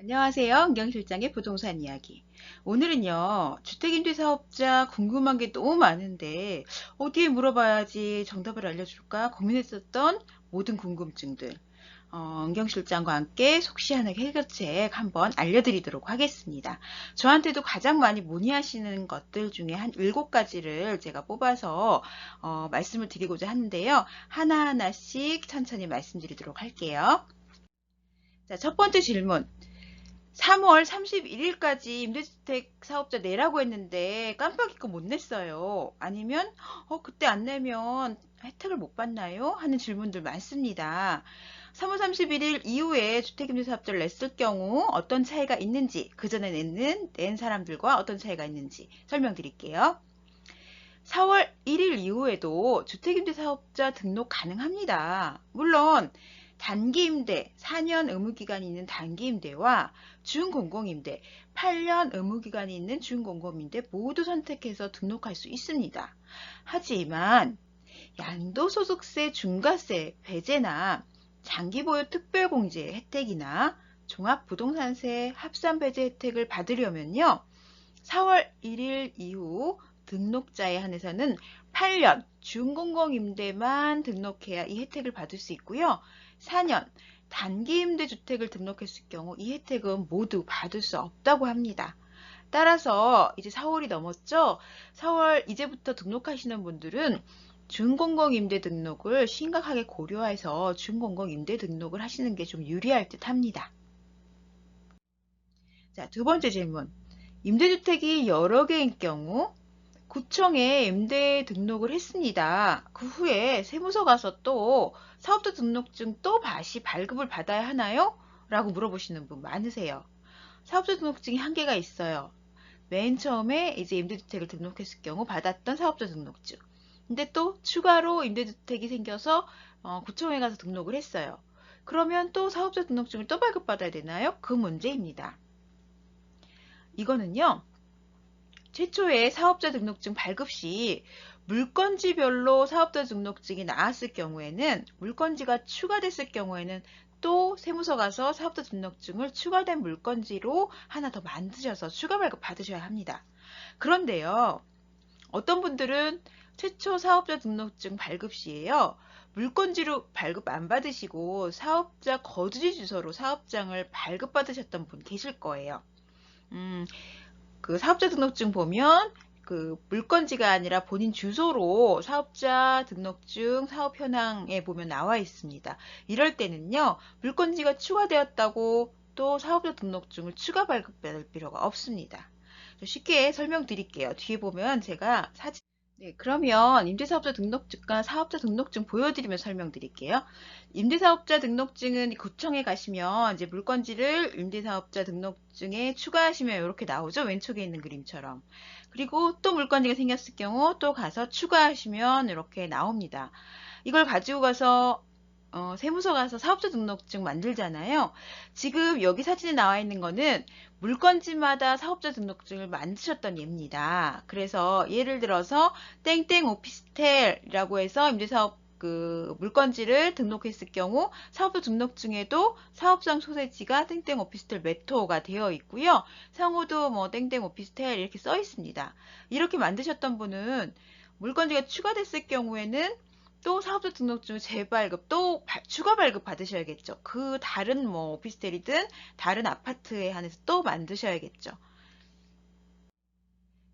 안녕하세요. 은경실장의 부동산 이야기. 오늘은요, 주택임대사업자 궁금한 게 너무 많은데, 어디에 물어봐야지 정답을 알려줄까 고민했었던 모든 궁금증들. 어, 은경실장과 함께 속 시원하게 해결책 한번 알려드리도록 하겠습니다. 저한테도 가장 많이 문의하시는 것들 중에 한 7가지를 제가 뽑아서 어, 말씀을 드리고자 하는데요. 하나하나씩 천천히 말씀드리도록 할게요. 자, 첫 번째 질문. 3월 31일까지 임대주택 사업자 내라고 했는데 깜빡 잊고 못 냈어요. 아니면 어, 그때 안 내면 혜택을 못 받나요? 하는 질문들 많습니다. 3월 31일 이후에 주택임대사업자를 냈을 경우 어떤 차이가 있는지 그 전에 냈는 낸 사람들과 어떤 차이가 있는지 설명드릴게요. 4월 1일 이후에도 주택임대사업자 등록 가능합니다. 물론 단기 임대 4년 의무기간이 있는 단기 임대와 준공공임대 8년 의무기간이 있는 준공공임대 모두 선택해서 등록할 수 있습니다. 하지만 양도소득세 중과세 배제나 장기보유 특별공제 혜택이나 종합부동산세 합산배제 혜택을 받으려면요. 4월 1일 이후 등록자에 한해서는 8년 준공공임대만 등록해야 이 혜택을 받을 수 있고요. 4년 단기 임대주택을 등록했을 경우 이 혜택은 모두 받을 수 없다고 합니다. 따라서 이제 4월이 넘었죠? 4월 이제부터 등록하시는 분들은 준공공임대 등록을 심각하게 고려해서 준공공임대 등록을 하시는 게 좀 유리할 듯 합니다. 자, 두 번째 질문. 임대주택이 여러 개인 경우 구청에 임대 등록을 했습니다. 그 후에 세무서 가서 또 사업자 등록증 또 다시 발급을 받아야 하나요? 라고 물어보시는 분 많으세요. 사업자 등록증이 한계가 있어요. 맨 처음에 이제 임대주택을 등록했을 경우 받았던 사업자 등록증. 근데 또 추가로 임대주택이 생겨서 어, 구청에 가서 등록을 했어요. 그러면 또 사업자 등록증을 또 발급받아야 되나요? 그 문제입니다. 이거는요. 최초의 사업자 등록증 발급 시 물건지별로 사업자 등록증이 나왔을 경우에는 물건지가 추가됐을 경우에는 또 세무서 가서 사업자 등록증을 추가된 물건지로 하나 더 만드셔서 추가 발급 받으셔야 합니다. 그런데요. 어떤 분들은 최초 사업자 등록증 발급 시에요. 물건지로 발급 안 받으시고 사업자 거주지 주소로 사업장을 발급받으셨던 분 계실 거예요. 음, 그 사업자 등록증 보면 그 물건지가 아니라 본인 주소로 사업자 등록증 사업 현황에 보면 나와 있습니다. 이럴 때는요. 물건지가 추가되었다고 또 사업자 등록증을 추가 발급받을 필요가 없습니다. 쉽게 설명드릴게요. 뒤에 보면 제가 사진 네, 그러면 임대사업자 등록증과 사업자 등록증 보여드리면 설명드릴게요. 임대사업자 등록증은 구청에 가시면 이제 물건지를 임대사업자 등록증에 추가하시면 이렇게 나오죠. 왼쪽에 있는 그림처럼. 그리고 또 물건지가 생겼을 경우 또 가서 추가하시면 이렇게 나옵니다. 이걸 가지고 가서 어, 세무서 가서 사업자 등록증 만들잖아요. 지금 여기 사진에 나와 있는 거는 물건지마다 사업자 등록증을 만드셨던 예입니다. 그래서 예를 들어서 땡땡 오피스텔이라고 해서 임대사업 그 물건지를 등록했을 경우 사업자 등록증에도 사업장 소재지가 땡땡 오피스텔 메토가 되어 있고요. 상호도 뭐 땡땡 오피스텔 이렇게 써 있습니다. 이렇게 만드셨던 분은 물건지가 추가됐을 경우에는 또 사업자 등록증 재발급 또 추가 발급 받으셔야겠죠. 그 다른 뭐 오피스텔이든 다른 아파트에 한해서 또 만드셔야겠죠.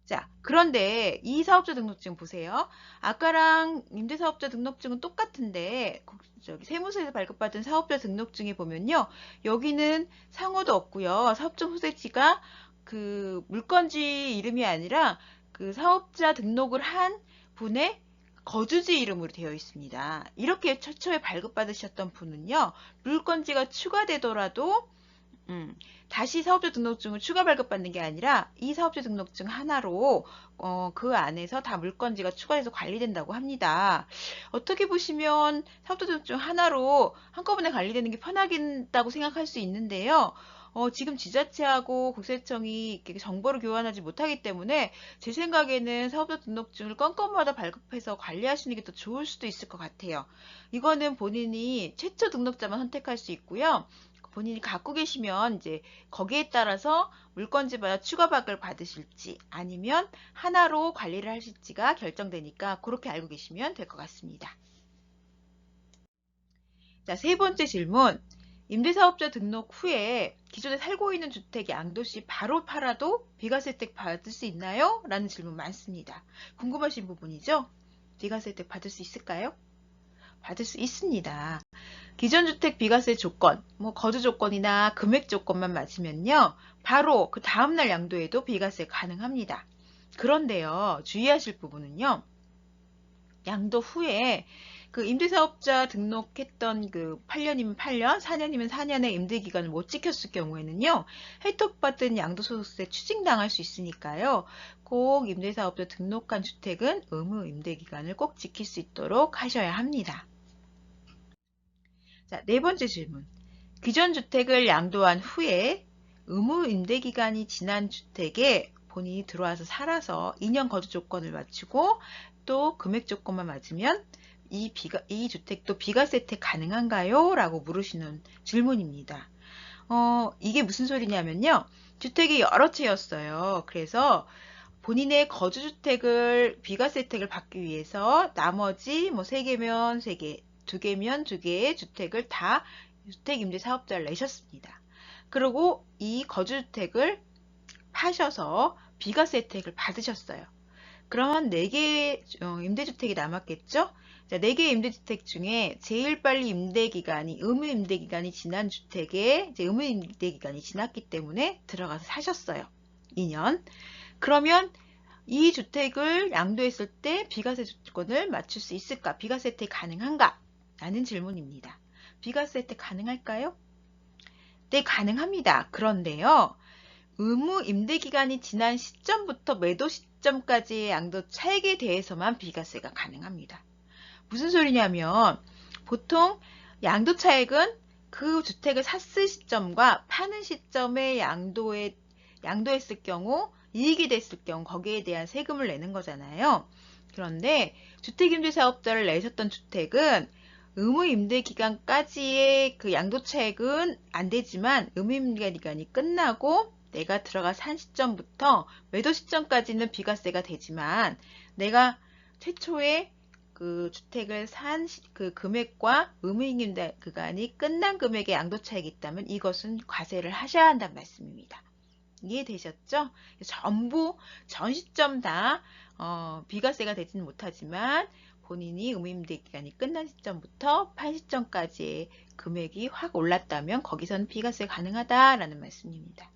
자, 그런데 이 사업자 등록증 보세요. 아까랑 임대사업자 등록증은 똑같은데 저기 세무서에서 발급받은 사업자 등록증에 보면요. 여기는 상호도 없고요. 사업장 소재지가 그 물건지 이름이 아니라 그 사업자 등록을 한 분의 거주지 이름으로 되어 있습니다. 이렇게 최초에 발급받으셨던 분은요. 물건지가 추가되더라도 음, 다시 사업자 등록증을 추가 발급받는 게 아니라 이 사업자 등록증 하나로 어, 그 안에서 다 물건지가 추가돼서 관리된다고 합니다. 어떻게 보시면 사업자 등록증 하나로 한꺼번에 관리되는 게 편하겠다고 생각할 수 있는데요. 어, 지금 지자체하고 국세청이 정보를 교환하지 못하기 때문에 제 생각에는 사업자 등록증을 건건마다 발급해서 관리하시는 게 더 좋을 수도 있을 것 같아요. 이거는 본인이 최초 등록자만 선택할 수 있고요. 본인이 갖고 계시면 이제 거기에 따라서 물건지마다 추가 박을 받으실지 아니면 하나로 관리를 하실지가 결정되니까 그렇게 알고 계시면 될 것 같습니다. 자, 세 번째 질문. 임대사업자 등록 후에 기존에 살고 있는 주택 양도시 바로 팔아도 비과세 혜택 받을 수 있나요? 라는 질문 많습니다. 궁금하신 부분이죠? 비과세 혜택 받을 수 있을까요? 받을 수 있습니다. 기존 주택 비과세 조건, 뭐 거주 조건이나 금액 조건만 맞으면요. 바로 그 다음날 양도에도 비과세 가능합니다. 그런데요. 주의하실 부분은요. 양도 후에 그 임대사업자 등록했던 그 8년이면 8년, 4년이면 4년의 임대기간을 못 지켰을 경우에는요, 혜택받은 양도소득세 추징당할 수 있으니까요, 꼭 임대사업자 등록한 주택은 의무 임대기간을 꼭 지킬 수 있도록 하셔야 합니다. 자, 네 번째 질문. 기존 주택을 양도한 후에 의무 임대기간이 지난 주택에 본인이 들어와서 살아서 2년 거주 조건을 맞추고 또 금액 조건만 맞으면 이, 비가, 이 주택도 비과세 혜택 가능한가요? 라고 물으시는 질문입니다. 어, 이게 무슨 소리냐면요. 주택이 여러 채였어요. 그래서 본인의 거주주택을 비과세 혜택을 받기 위해서 나머지 뭐 3개면 3개, 2개면 2개의 주택을 다 주택임대사업자를 내셨습니다. 그리고 이 거주주택을 파셔서 비과세 혜택을 받으셨어요. 그러면 4개의 어, 임대주택이 남았겠죠? 자, 4개의 임대주택 중에 제일 빨리 임대기간이, 의무 임대기간이 지난 주택에 이제 의무 임대기간이 지났기 때문에 들어가서 사셨어요. 2년. 그러면 이 주택을 양도했을 때 비과세 조건을 맞출 수 있을까? 비과세 혜택 가능한가? 라는 질문입니다. 비과세 혜택 가능할까요? 네, 가능합니다. 그런데요. 의무 임대 기간이 지난 시점부터 매도 시점까지의 양도 차액에 대해서만 비과세가 가능합니다. 무슨 소리냐면 보통 양도 차액은 그 주택을 샀을 시점과 파는 시점에 양도에 양도했을 경우 이익이 됐을 경우 거기에 대한 세금을 내는 거잖아요. 그런데 주택임대사업자를 내셨던 주택은 의무임대 기간까지의 그 양도차액은 안 되지만 의무임대 기간이 끝나고 내가 들어가 산 시점부터 매도 시점까지는 비과세가 되지만 내가 최초에 그 주택을 산 그 금액과 의무임대 기간이 끝난 금액의 양도 차익이 있다면 이것은 과세를 하셔야 한다는 말씀입니다. 이해되셨죠? 전부 전 시점 다 어, 비과세가 되지는 못하지만 본인이 의무임대 기간이 끝난 시점부터 판 시점까지의 금액이 확 올랐다면 거기서는 비과세 가능하다라는 말씀입니다.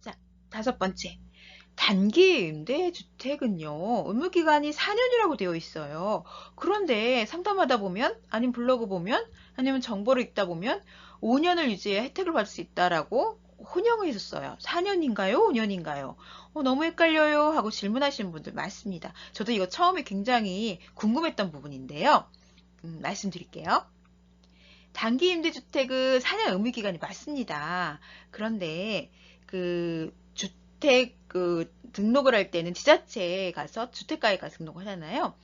자, 다섯 번째. 단기 임대주택은요, 의무기간이 4년이라고 되어 있어요. 그런데 상담하다 보면, 아니면 블로그 보면, 아니면 정보를 읽다 보면 5년을 유지해 혜택을 받을 수 있다라고 혼용을 해줬어요. 4년인가요? 5년인가요? 어, 너무 헷갈려요 하고 질문하시는 분들 많습니다. 저도 이거 처음에 굉장히 궁금했던 부분인데요. 음, 말씀드릴게요. 단기 임대주택은 4년 의무기간이 맞습니다. 그런데 그 주택 그 등록을 할 때는 지자체에 가서 주택가에 가서 등록을 하잖아요.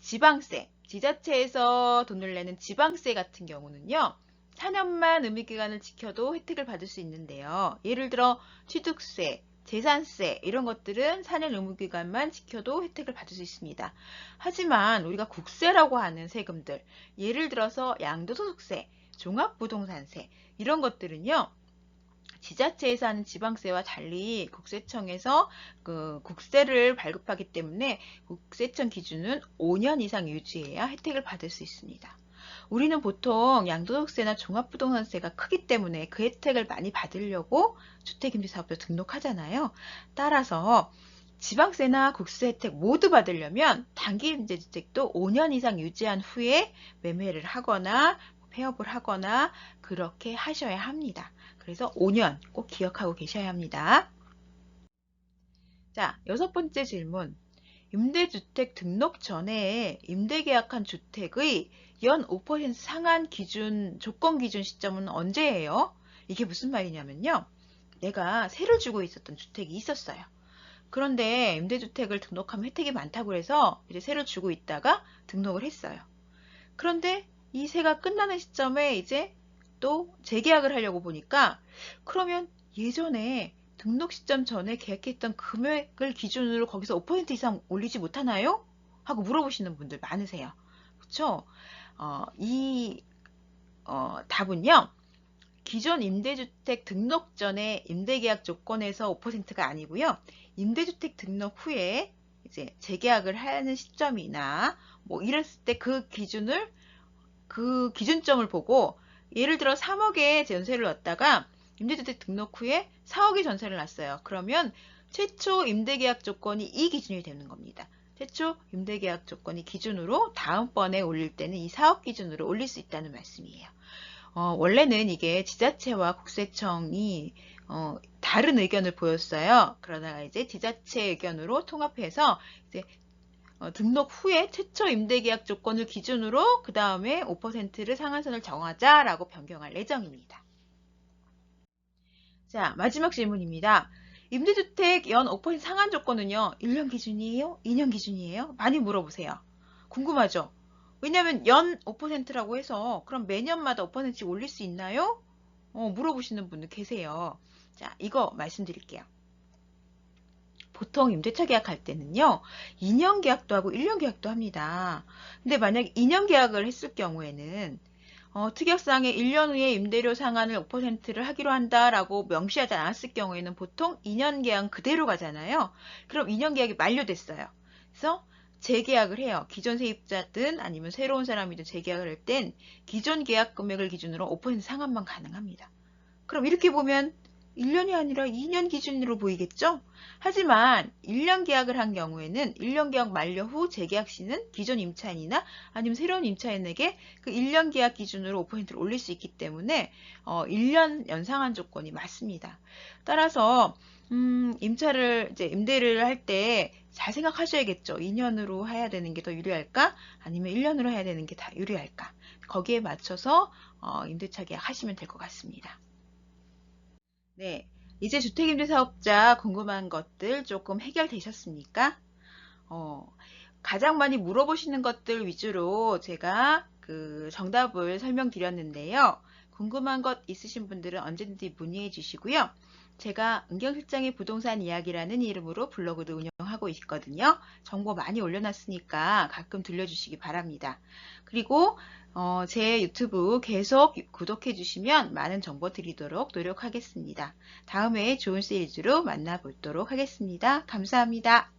지방세, 지자체에서 돈을 내는 지방세 같은 경우는요. 4년만 의무기간을 지켜도 혜택을 받을 수 있는데요. 예를 들어 취득세, 재산세 이런 것들은 4년 의무기간만 지켜도 혜택을 받을 수 있습니다. 하지만 우리가 국세라고 하는 세금들, 예를 들어서 양도소득세, 종합부동산세 이런 것들은요. 지자체에서 하는 지방세와 달리 국세청에서 그 국세를 발급하기 때문에 국세청 기준은 5년 이상 유지해야 혜택을 받을 수 있습니다. 우리는 보통 양도소득세나 종합부동산세가 크기 때문에 그 혜택을 많이 받으려고 주택임대사업자 등록하잖아요. 따라서 지방세나 국세 혜택 모두 받으려면 단기임대주택도 5년 이상 유지한 후에 매매를 하거나 폐업을 하거나 그렇게 하셔야 합니다. 그래서 5년 꼭 기억하고 계셔야 합니다. 자, 여섯 번째 질문. 임대주택 등록 전에 임대계약한 주택의 연 5% 상한 기준, 조건 기준 시점은 언제예요? 이게 무슨 말이냐면요. 내가 세를 주고 있었던 주택이 있었어요. 그런데 임대주택을 등록하면 혜택이 많다고 해서 이제 세를 주고 있다가 등록을 했어요. 그런데 이 세가 끝나는 시점에 이제 또 재계약을 하려고 보니까 그러면 예전에 등록 시점 전에 계약했던 금액을 기준으로 거기서 5% 이상 올리지 못하나요? 하고 물어보시는 분들 많으세요. 그렇죠? 어, 이 어, 답은요. 기존 임대주택 등록 전에 임대계약 조건에서 5%가 아니고요. 임대주택 등록 후에 이제 재계약을 하는 시점이나 뭐 이랬을 때 그 기준을 그 기준점을 보고 예를 들어 3억의 전세를 넣었다가 임대주택 등록 후에 4억의 전세를 놨어요. 그러면 최초 임대계약 조건이 이 기준이 되는 겁니다. 최초 임대계약 조건이 기준으로 다음번에 올릴 때는 이 4억 기준으로 올릴 수 있다는 말씀이에요. 어, 원래는 이게 지자체와 국세청이 어, 다른 의견을 보였어요. 그러다가 이제 지자체 의견으로 통합해서 이제 어, 등록 후에 최초 임대계약 조건을 기준으로 그 다음에 5%를 상한선을 정하자라고 변경할 예정입니다. 자 마지막 질문입니다. 임대주택 연 5% 상한 조건은요. 1년 기준이에요? 2년 기준이에요? 많이 물어보세요. 궁금하죠? 왜냐하면 연 5%라고 해서 그럼 매년마다 5%씩 올릴 수 있나요? 어, 물어보시는 분들 계세요. 자, 이거 말씀드릴게요. 보통 임대차 계약할 때는요. 2년 계약도 하고 1년 계약도 합니다. 근데 만약 2년 계약을 했을 경우에는 어, 특약상에 1년 후에 임대료 상한을 5%를 하기로 한다라고 명시하지 않았을 경우에는 보통 2년 계약 그대로 가잖아요. 그럼 2년 계약이 만료됐어요. 그래서 재계약을 해요. 기존 세입자든 아니면 새로운 사람이든 재계약을 할 땐 기존 계약 금액을 기준으로 5% 상한만 가능합니다. 그럼 이렇게 보면 1년이 아니라 2년 기준으로 보이겠죠? 하지만 1년 계약을 한 경우에는 1년 계약 만료 후 재계약 시는 기존 임차인이나 아니면 새로운 임차인에게 그 1년 계약 기준으로 5%를 올릴 수 있기 때문에 어, 1년 연상한 조건이 맞습니다. 따라서 음, 임차를 이제 임대를 할 때 잘 생각하셔야겠죠. 2년으로 해야 되는 게 더 유리할까? 아니면 1년으로 해야 되는 게 다 유리할까? 거기에 맞춰서 어, 임대차 계약 하시면 될 것 같습니다. 네, 이제 주택임대사업자 궁금한 것들 조금 해결되셨습니까? 어, 가장 많이 물어보시는 것들 위주로 제가 그 정답을 설명드렸는데요. 궁금한 것 있으신 분들은 언제든지 문의해 주시고요. 제가 은경실장의 부동산 이야기라는 이름으로 블로그도 운영 하고 있거든요. 정보 많이 올려놨으니까 가끔 들려주시기 바랍니다. 그리고 어, 제 유튜브 계속 구독해 주시면 많은 정보 드리도록 노력하겠습니다. 다음에 좋은 시리즈로 만나보도록 하겠습니다. 감사합니다.